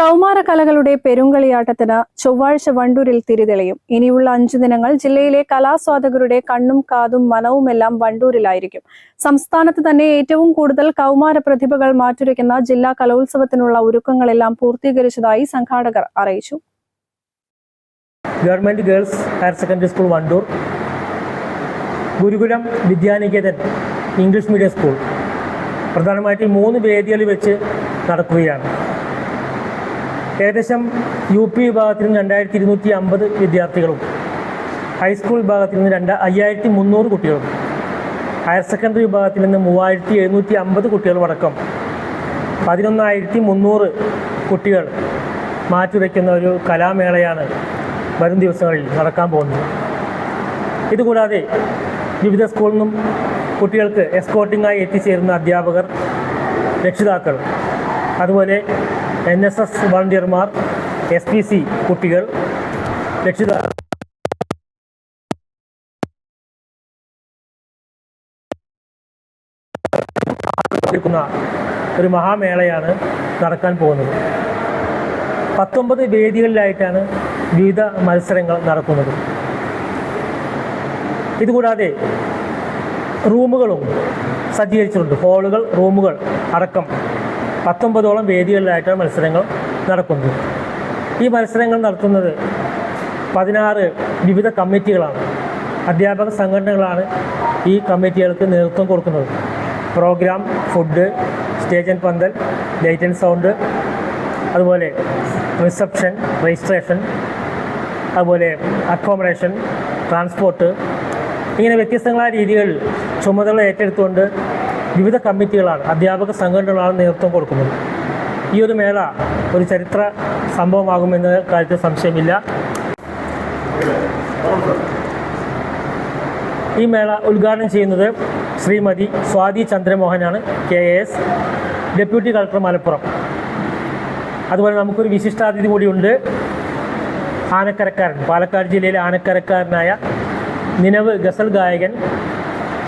കൗമാര കലകളുടെ പെരുങ്കളിയാട്ടത്തിന് ചൊവ്വാഴ്ച വണ്ടൂരിൽ തിരിതെളിയും. ഇനിയുള്ള അഞ്ചു ദിനങ്ങൾ ജില്ലയിലെ കലാസ്വാദകരുടെ കണ്ണും കാതും മനവുമെല്ലാം വണ്ടൂരിലായിരിക്കും. സംസ്ഥാനത്ത് തന്നെ ഏറ്റവും കൂടുതൽ കൗമാര പ്രതിഭകൾ മാറ്റുരയ്ക്കുന്ന ജില്ലാ കലോത്സവത്തിനുള്ള ഒരുക്കങ്ങളെല്ലാം പൂർത്തീകരിച്ചതായി സംഘാടകർ അറിയിച്ചു. Government girls higher secondary school Wandoor Gurukulam Vidyaniketan English medium school. പ്രധാനമായിട്ടും മൂന്ന് വേദികളിൽ വെച്ച് നടക്കുകയാണ്. ഏകദേശം യു പി വിഭാഗത്തിൽ നിന്ന് രണ്ടായിരത്തി ഇരുന്നൂറ്റി അമ്പത് വിദ്യാർത്ഥികളും. ഹൈസ്കൂൾ വിഭാഗത്തിൽ നിന്ന് രണ്ട് അയ്യായിരത്തി മുന്നൂറ് കുട്ടികളും. ഹയർ സെക്കൻഡറി വിഭാഗത്തിൽ നിന്ന് മൂവായിരത്തി എഴുന്നൂറ്റി അമ്പത് കുട്ടികളും അടക്കം. പതിനൊന്നായിരത്തി മുന്നൂറ് കുട്ടികൾ മാറ്റുരയ്ക്കുന്ന ഒരു കലാമേളയാണ് വരും ദിവസങ്ങളിൽ നടക്കാൻ പോകുന്നത്. ഇതുകൂടാതെ വിവിധ സ്കൂളിൽ നിന്നും കുട്ടികൾക്ക് എസ്കോട്ടിങ്ങായി എത്തിച്ചേരുന്ന അധ്യാപകർ രക്ഷിതാക്കൾ അതുപോലെ എൻ എസ് എസ് വളണ്ടിയർമാർ എസ് പി സി കുട്ടികൾ രക്ഷിത ഒരു മഹാമേളയാണ് നടക്കാൻ പോകുന്നത്. പത്തൊമ്പത് വേദികളിലായിട്ടാണ് വിവിധ മത്സരങ്ങൾ നടക്കുന്നത്. ഇതുകൂടാതെ റൂമുകളും സജ്ജീകരിച്ചിട്ടുണ്ട്. ഹോളുകൾ റൂമുകൾ അടക്കം പത്തൊമ്പതോളം വേദികളിലായിട്ടാണ് മത്സരങ്ങൾ നടക്കുന്നത്. ഈ മത്സരങ്ങൾ നടത്തുന്നത് പതിനാറ് വിവിധ കമ്മിറ്റികളാണ്. അധ്യാപക സംഘടനകളാണ് ഈ കമ്മിറ്റികൾക്ക് നേതൃത്വം കൊടുക്കുന്നത്. Programme food stage and pandal light and sound അതുപോലെ റിസപ്ഷൻ രജിസ്ട്രേഷൻ അതുപോലെ അക്കോമഡേഷൻ ട്രാൻസ്പോർട്ട് ഇങ്ങനെ വ്യത്യസ്തങ്ങളായ രീതികളിൽ ചുമതല ഏറ്റെടുത്തുകൊണ്ട് വിവിധ കമ്മിറ്റികളാണ് അധ്യാപക സംഘടനകളാണ് നേതൃത്വം കൊടുക്കുന്നത്. ഈ ഒരു മേള ഒരു ചരിത്ര സംഭവമാകുമെന്ന കാര്യത്തിൽ സംശയമില്ല. ഈ മേള ഉദ്ഘാടനം ചെയ്യുന്നത് Shrimati Swathi ചന്ദ്രമോഹനാണ് K S deputy collector Malappuram. അതുപോലെ നമുക്കൊരു വിശിഷ്ടാതിഥി കൂടിയുണ്ട് ആനക്കരക്കാരൻ പാലക്കാട് ജില്ലയിലെ ആനക്കരക്കാരനായ നിലവ് ഗസൽ ഗായകൻ.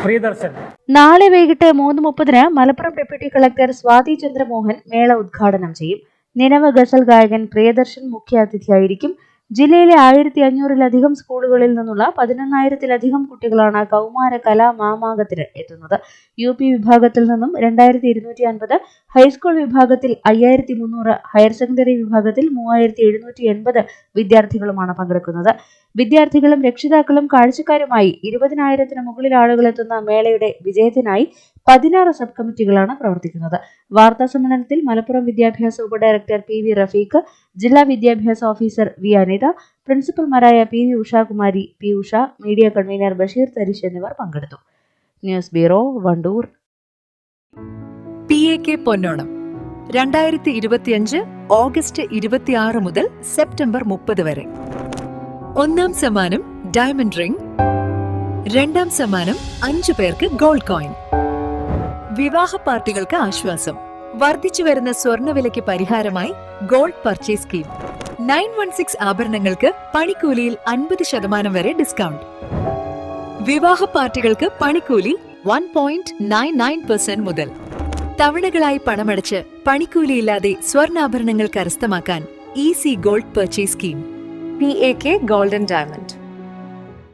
പ്രിയദർശൻ. നാളെ വൈകിട്ട് മൂന്ന് മുപ്പതിന് മലപ്പുറം ഡെപ്യൂട്ടി കളക്ടർ സ്വാതി ചന്ദ്രമോഹൻ മേള ഉദ്ഘാടനം ചെയ്യും. നിലവ ഗസൽ ഗായകൻ പ്രിയദർശൻ മുഖ്യാതിഥിയായിരിക്കും. ജില്ലയിലെ ആയിരത്തി അഞ്ഞൂറിലധികം സ്കൂളുകളിൽ നിന്നുള്ള പതിനൊന്നായിരത്തിലധികം കുട്ടികളാണ് കൗമാര കലാ മാമാങ്കത്തിന് എത്തുന്നത്. യു പി വിഭാഗത്തിൽ നിന്നും രണ്ടായിരത്തി ഇരുന്നൂറ്റി അൻപത് ഹൈസ്കൂൾ വിഭാഗത്തിൽ അയ്യായിരത്തി മുന്നൂറ് ഹയർ സെക്കൻഡറി വിഭാഗത്തിൽ മൂവായിരത്തി എഴുന്നൂറ്റി എൺപത് വിദ്യാർത്ഥികളുമാണ് പങ്കെടുക്കുന്നത്. വിദ്യാർത്ഥികളും രക്ഷിതാക്കളും കാഴ്ചക്കാരുമായി ഇരുപതിനായിരത്തിന് മുകളിൽ ആളുകൾ എത്തുന്ന മേളയുടെ വിജയത്തിനായി പതിനാറ് സബ് കമ്മിറ്റികളാണ് പ്രവർത്തിക്കുന്നത്. വാർത്താ സമ്മേളനത്തിൽ മലപ്പുറം വിദ്യാഭ്യാസ ഉപഡയറക്ടർ പി വി റഫീഖ് ജില്ലാ വിദ്യാഭ്യാസ officer V Anitha പ്രിൻസിപ്പൽമാരായ P V Ushakumari P Usha media convener Basheer Tharish എന്നിവർ പങ്കെടുത്തു. News bureau Wandoor. P A K Ponnonam. രണ്ടായിരത്തി ഇരുപത്തിയഞ്ച് ഓഗസ്റ്റ് ഇരുപത്തിയാറ് മുതൽ സെപ്റ്റംബർ മുപ്പത് വരെ. ഒന്നാം സമ്മാനം ഡയമണ്ട് റിംഗ്. രണ്ടാം സമ്മാനം അഞ്ചു പേർക്ക് ഗോൾഡ് കോയിൻ. വിവാഹ പാർട്ടികൾക്ക് ആശ്വാസം. വർദ്ധിച്ചു വരുന്ന സ്വർണവിലയ്ക്ക് പരിഹാരമായി gold purchase scheme nine one six ആഭരണങ്ങൾക്ക് പണിക്കൂലിയിൽ അൻപത് ശതമാനം വരെ ഡിസ്കൗണ്ട് വിവാഹ പാർട്ടികൾക്ക് പണിക്കൂലി one point nine nine percent മുതൽ. തവണകളായി പണമടച്ച് പണിക്കൂലിയില്ലാതെ സ്വർണാഭരണങ്ങൾ കരസ്ഥമാക്കാൻ easy gold purchase scheme P A K golden diamond